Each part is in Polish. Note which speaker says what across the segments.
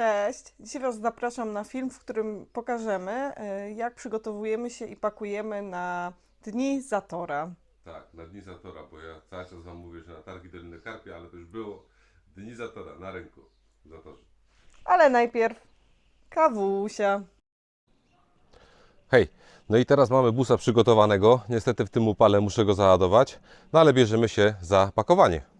Speaker 1: Cześć! Dzisiaj Was zapraszam na film, w którym pokażemy, y, jak przygotowujemy się i pakujemy na Dni Zatora.
Speaker 2: Tak, na Dni Zatora, bo ja cały czas Wam mówię, że na targi Doliny Karpia, ale to już było Dni Zatora na rynku w Zatorze.
Speaker 1: Ale najpierw kawusia.
Speaker 2: Hej, no i teraz mamy busa przygotowanego. Niestety w tym upale muszę go załadować, no ale bierzemy się za pakowanie.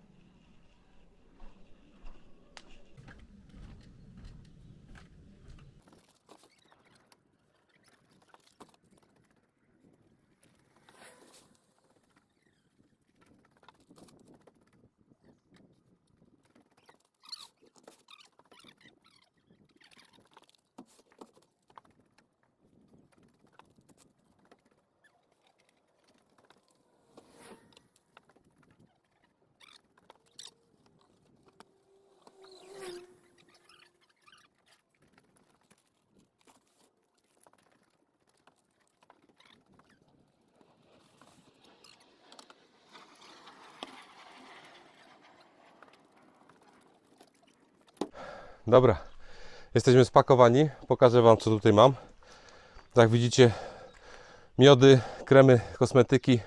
Speaker 2: Dobra, jesteśmy spakowani. Pokażę Wam, co tutaj mam. Jak widzicie, miody, kremy, kosmetyki,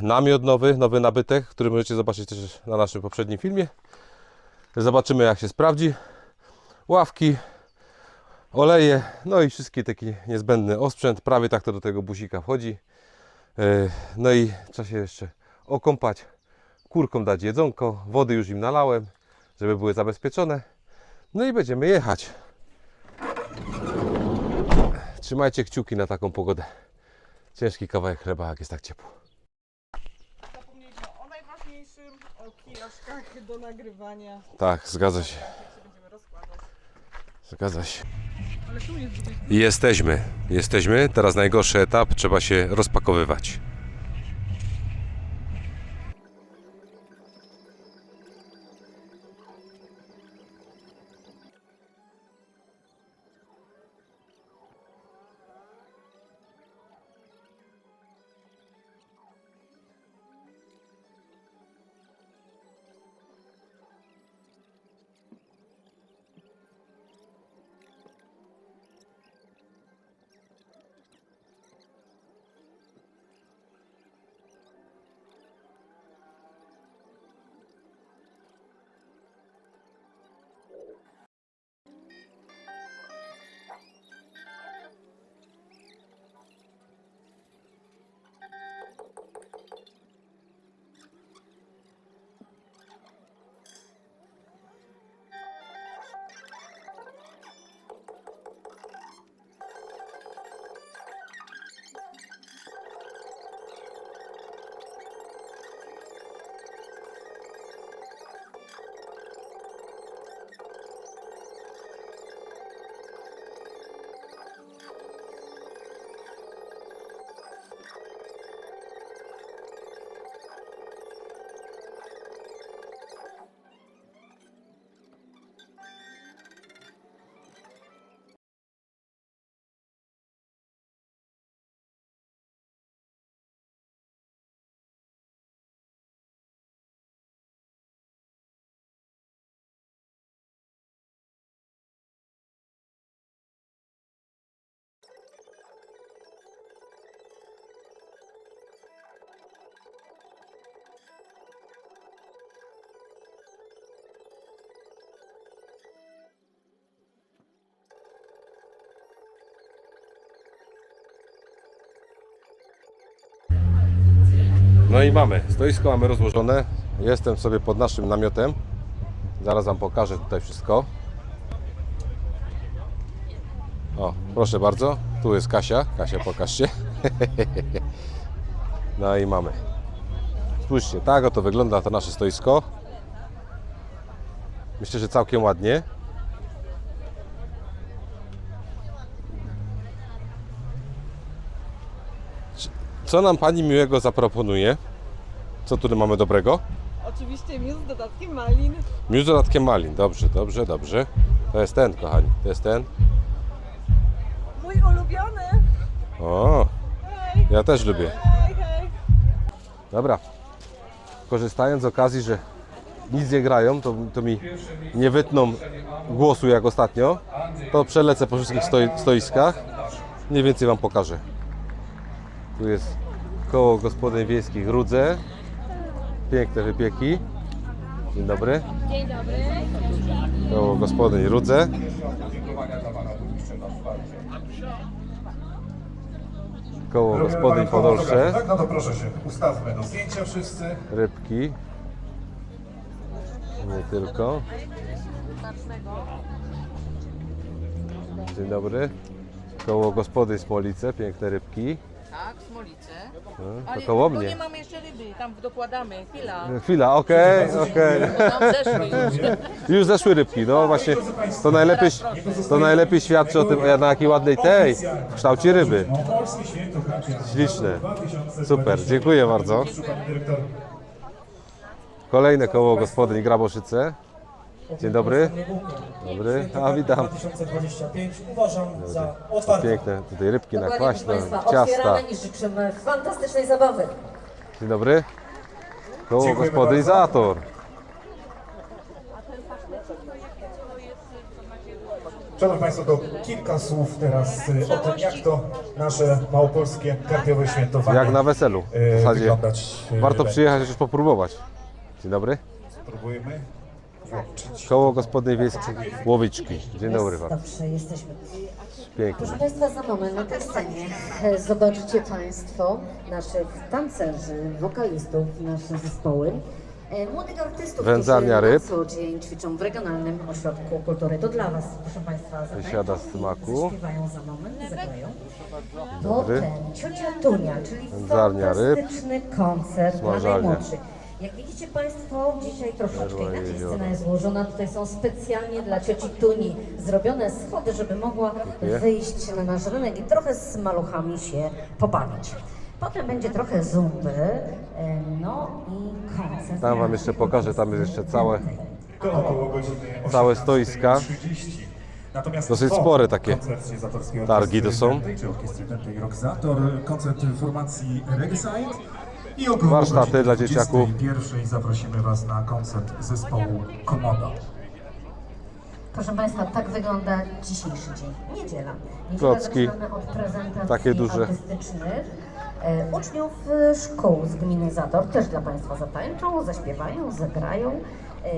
Speaker 2: namiot nowy, nowy nabytek, który możecie zobaczyć też na naszym poprzednim filmie. Zobaczymy, jak się sprawdzi. Ławki, oleje, no i wszystki taki niezbędny osprzęt. Prawie tak to do tego busika wchodzi. E, No i trzeba się jeszcze okąpać, kurkom dać jedzonko, wody już im nalałem, żeby były zabezpieczone. No i będziemy jechać. Trzymajcie kciuki na taką pogodę. Ciężki kawałek chleba, jak jest tak ciepło.
Speaker 1: Zapomnieliśmy o najważniejszym, o kijaszkach do nagrywania.
Speaker 2: Tak, zgadza się. Zgadza się. Jesteśmy, jesteśmy. Teraz najgorszy etap, trzeba się rozpakowywać. No i mamy, stoisko mamy rozłożone. Jestem sobie pod naszym namiotem. Zaraz Wam pokażę tutaj wszystko. O, proszę bardzo, tu jest Kasia. Kasia, pokaż się. No i mamy. Spójrzcie, tak oto wygląda to nasze stoisko. Myślę, że całkiem ładnie. Co nam Pani miłego zaproponuje? Co tu mamy dobrego?
Speaker 1: Oczywiście miód z dodatkiem malin.
Speaker 2: Miód z dodatkiem malin. Dobrze, dobrze, dobrze. To jest ten, kochani. To jest ten.
Speaker 1: Mój ulubiony.
Speaker 2: O,
Speaker 1: Hej,
Speaker 2: ja też lubię.
Speaker 1: hej, hej.
Speaker 2: Dobra. Korzystając z okazji, że nic nie grają, to, to mi nie wytną głosu jak ostatnio, to przelecę po wszystkich stoi, stoiskach. Mniej więcej Wam pokażę. Tu jest koło gospodyń wiejskich Rudze. Piękne wypieki. Dzień dobry.
Speaker 3: Dzień dobry.
Speaker 2: Koło gospodyń Rudze. Koło gospodyń Podolsze.
Speaker 4: Tak, no to proszę się, ustawmy do zdjęcia wszyscy.
Speaker 2: Rybki. Nie tylko. Dzień dobry. Koło gospody Smolice, piękne rybki.
Speaker 5: Tak, smolice.
Speaker 2: No,
Speaker 5: Ale
Speaker 2: To koło
Speaker 5: tu
Speaker 2: mnie.
Speaker 5: nie mamy jeszcze ryby, tam dokładamy. Chwila.
Speaker 2: Chwila, okej, okej.
Speaker 5: Bo tam zeszły już.
Speaker 2: Już zeszły rybki, no właśnie. To najlepiej, to najlepiej świadczy o tym, o na jakiej ładnej tej kształcie ryby.
Speaker 4: Małopolskie Święto Karpia
Speaker 2: Śliczne.
Speaker 4: 2020.
Speaker 2: Super, dziękuję bardzo.
Speaker 4: Pan dyrektor
Speaker 2: Kolejne koło gospodyń Graboszyce. Dzień dobry. Dobry, a witam.
Speaker 6: 2025 uważam za otwarte.
Speaker 2: Piękne tutaj rybki na
Speaker 7: Dokładnie, proszę
Speaker 2: kwaśno,
Speaker 7: Państwa,
Speaker 2: ciasta.
Speaker 7: otwieramy i życzymy fantastycznej zabawy.
Speaker 2: Dzień dobry. Koło
Speaker 4: Dziękujemy
Speaker 2: gospodyń
Speaker 4: bardzo.
Speaker 2: Zator.
Speaker 4: Szanowni Państwo, to kilka słów teraz y, o tym, jak to nasze małopolskie karpiowe świętowanie
Speaker 2: Jak na weselu. W
Speaker 4: y,
Speaker 2: zasadzie
Speaker 4: wyglądać. y,
Speaker 2: warto
Speaker 4: będzie.
Speaker 2: przyjechać chociaż popróbować. Dzień dobry.
Speaker 4: Spróbujemy włączyć.
Speaker 2: Koło gospodyń wiejskich Łowiczki. Dzień dobry Wam.
Speaker 7: Dobrze, jesteśmy.
Speaker 2: Pięknie.
Speaker 7: Proszę Państwa, za moment na tej scenie e, zobaczycie Państwo naszych tancerzy, wokalistów, nasze zespoły. e, Młodych artystów,
Speaker 2: Wędzarnia
Speaker 7: którzy
Speaker 2: ryb.
Speaker 7: na co dzień ćwiczą w Regionalnym Ośrodku Kultury. To dla Was, proszę Państwa,
Speaker 2: Wysiada z smaku.
Speaker 7: zaśpiewają za moment, zagrają.
Speaker 2: dobry.
Speaker 7: Potem Ciocia Tunia, czyli
Speaker 2: Wędzarnia ryb.
Speaker 7: fantastyczny koncert dla
Speaker 2: Smażalnia.
Speaker 7: najmłodszych. Jak widzicie Państwo, dzisiaj troszeczkę inaczej scena jest złożona. Tutaj są specjalnie dla cioci Tuni zrobione schody, żeby mogła wyjść na nasz rynek i trochę z maluchami się pobawić. Potem będzie trochę zumby, e, no i koncert.
Speaker 2: Tam Wam jeszcze pokażę, tam jest jeszcze całe
Speaker 4: To około godziny
Speaker 2: Całe
Speaker 4: 18:30.
Speaker 2: stoiska.
Speaker 4: Natomiast
Speaker 2: Dosyć
Speaker 4: po
Speaker 2: spore takie
Speaker 4: koncercie Zatorskiej
Speaker 2: targi to są.
Speaker 4: Dętej, Czy Orkiestry Dętej Rock Zator, koncert formacji Reggae i około
Speaker 2: Warsztaty
Speaker 4: godziny
Speaker 2: dla dzieciaków.
Speaker 4: 21:00 zaprosimy Was na koncert zespołu Komodo.
Speaker 7: Proszę Państwa, tak wygląda dzisiejszy dzień. Niedziela. Niedziela
Speaker 2: Klocki.
Speaker 7: zaczynamy od prezentacji
Speaker 2: Takie duże.
Speaker 7: artystycznych. E, uczniów e, szkół z gminy Zator też dla Państwa zatańczą, zaśpiewają, zagrają. E,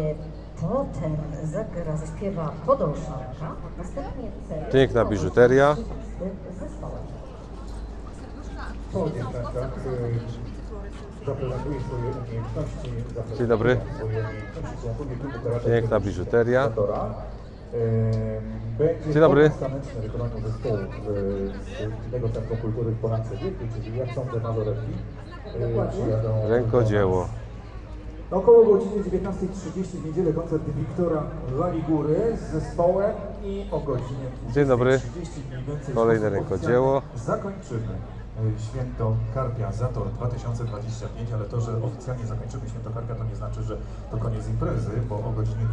Speaker 7: potem zagra, zaśpiewa Podolszanka. Następnie cel-
Speaker 2: Piękna biżuteria.
Speaker 7: z zespołem.
Speaker 4: Po dziewczętach zaprezentuje swoje umiejętności.
Speaker 2: Dzień dobry. Piękna biżuteria.
Speaker 4: Będzie
Speaker 2: Dzień dobry.
Speaker 4: wykonania zespołu z Gminnego Centrum Kultury w czyli jak sądzę. Przyjadą
Speaker 2: Rękodzieło.
Speaker 4: Około godziny 19.30 w niedzielę koncert Wiktora Waligury z zespołem i o godzinie
Speaker 2: Dzień dobry.
Speaker 4: 20:30 mniej więcej w
Speaker 2: Kolejne rękodzieło.
Speaker 4: Zakończymy e, Święto Karpia Zator 2025, ale to, że oficjalnie zakończymy Święto Karpia to nie znaczy, że to koniec imprezy, bo o godzinie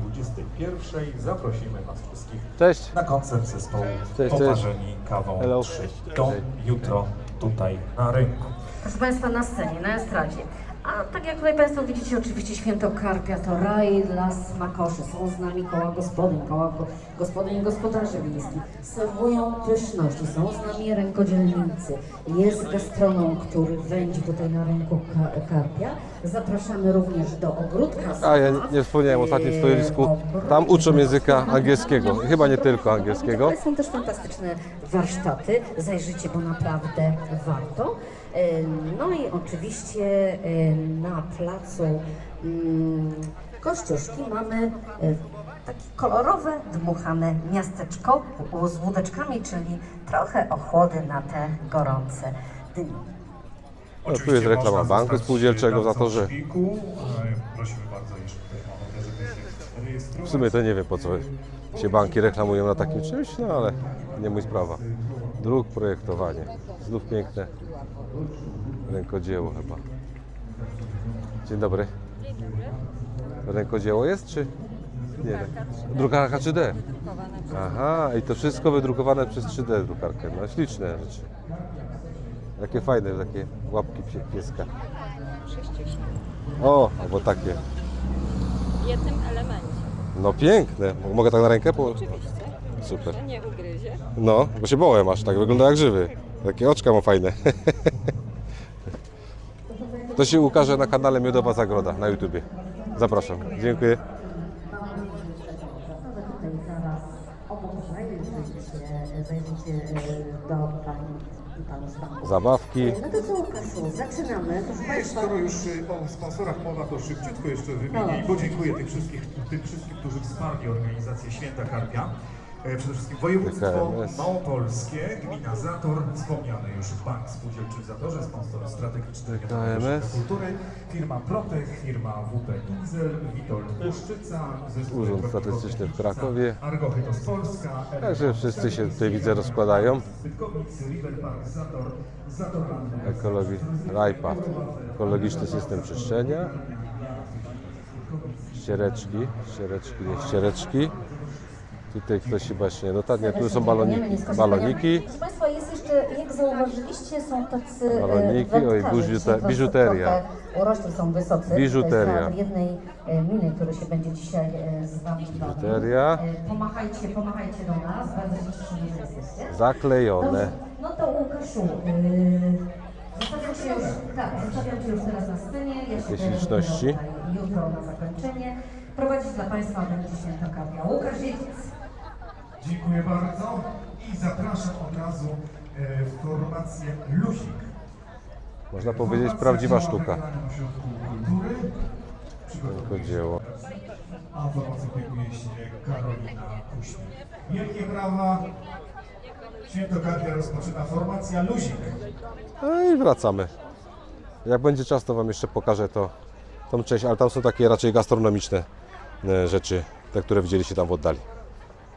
Speaker 4: 21.00 zaprosimy Was wszystkich
Speaker 2: Cześć.
Speaker 4: na koncert zespołu
Speaker 2: Cześć, cześć.
Speaker 4: Oparzeni Kawą
Speaker 2: Hello.
Speaker 4: 3. To jutro tutaj na rynku.
Speaker 7: Proszę Państwa, na scenie, na estradzie. A tak jak tutaj Państwo widzicie, oczywiście święto Karpia to raj dla smakoszy. Są z nami koła gospodyń, koła go- gospodyń i gospodarzy wiejskich. Serwują pyszności, są z nami rękodzielnicy. Jest gastronom, który wędzi tutaj na rynku ka- Karpia. Zapraszamy również do ogródka.
Speaker 2: A ja nie- wspomniałem o ostatnim
Speaker 7: Eee,
Speaker 2: stoisku. Tam uczą języka angielskiego. Chyba nie tylko angielskiego.
Speaker 7: Są też fantastyczne warsztaty. Zajrzyjcie, bo naprawdę warto. No i oczywiście na placu mm, Kościuszki mamy e, takie kolorowe, dmuchane miasteczko z łódeczkami, czyli trochę ochłody na te gorące dni.
Speaker 2: No, tu jest reklama banku spółdzielczego za to, że
Speaker 4: Prosimy bardzo,
Speaker 2: w sumie to nie wiem po co się banki reklamują na takim czymś, no ale nie mój sprawa. Dróg, projektowanie. Znów piękne rękodzieło chyba. Dzień dobry. Rękodzieło jest czy nie? Drukarka 3D. Aha, i to wszystko wydrukowane przez 3D drukarkę. No śliczne rzeczy. Jakie fajne, takie łapki pieska. O, albo takie.
Speaker 3: W jednym elemencie.
Speaker 2: No piękne. Mogę tak na rękę? Po... Oczywiście. Super.
Speaker 3: Nie ugryzie.
Speaker 2: No, bo się bołem aż, tak wygląda jak żywy. Takie oczka ma fajne. To się ukaże na kanale Miodowa Zagroda na YouTubie. Zapraszam. Dziękuję. Zabawki.
Speaker 7: No to co Łukaszu, zaczynamy. Proszę Państwa,
Speaker 4: Skoro już y, o sponsorach mowa, to szybciutko jeszcze wymienię i podziękuję tych wszystkich, tym wszystkim, którzy wsparli organizację Święta Karpia. E, Przede wszystkim województwo małopolskie, gmina Zator, wspomniany już Bank Spółdzielczy w Zatorze, sponsor strategiczny
Speaker 2: DKMS.
Speaker 4: Kultury, firma Protech, firma WP Inzel, Witold Puszczyca,
Speaker 2: Urząd Statystyczny w Krakowie.
Speaker 4: Argochytos Polska,
Speaker 2: Także wszyscy się tutaj widzę rozkładają. RIPAT, ekologiczny system czyszczenia. Ściereczki, ściereczki, nie ściereczki. Tutaj ktoś chyba się nie dotarnie, tu są baloniki. baloniki.
Speaker 7: Proszę Państwa, jest jeszcze, jak zauważyliście, są tacy e,
Speaker 2: Baloniki, oj,
Speaker 7: wędkarze.
Speaker 2: biżute-
Speaker 7: Dzisiaj was
Speaker 2: biżuteria.
Speaker 7: Urośli są wysocy.
Speaker 2: Biżuteria.
Speaker 7: To jest teatr jednej e, miny, który się będzie dzisiaj e, z Wami bawił.
Speaker 2: Biżuteria.
Speaker 7: E, Pomachajcie, pomachajcie do nas, bardzo się cieszymy, że jesteście.
Speaker 2: Zaklejone.
Speaker 7: Dobrze, no to Łukaszu, yy, zostawiam Cię już, tak, zostawiam Cię już teraz na scenie. Ja się
Speaker 2: Jakieś liczności?
Speaker 7: tutaj Jutro na zakończenie. Prowadzić dla Państwa będzie święto kapia. Łukasz Jeździec.
Speaker 4: Dziękuję bardzo i zapraszam od razu e, w formację Lusik.
Speaker 2: Można powiedzieć prawdziwa sztuka.
Speaker 4: Kultury.
Speaker 2: Tylko dzieło.
Speaker 4: A formacją opiekuje się Karolina Kuśmie. Wielkie brawa. Święto Karpia rozpoczyna formacja Lusik.
Speaker 2: No i wracamy. Jak będzie czas, to Wam jeszcze pokażę to, tą część, ale tam są takie raczej gastronomiczne e, rzeczy, te, które widzieliście tam w oddali.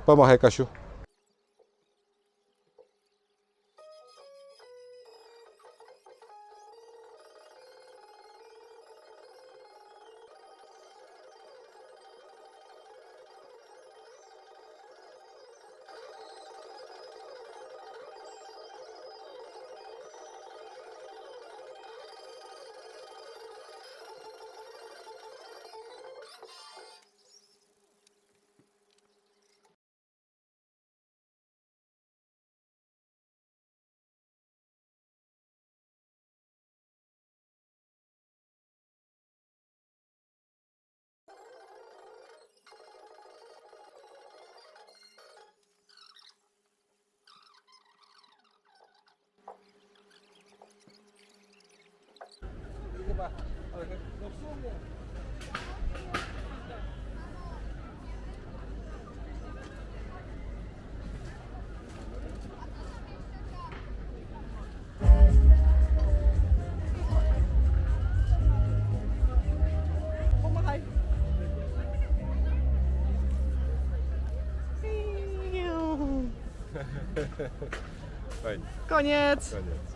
Speaker 2: Vamos,
Speaker 1: Arrecachu.
Speaker 2: Fajnie.
Speaker 1: Koniec.
Speaker 2: Koniec.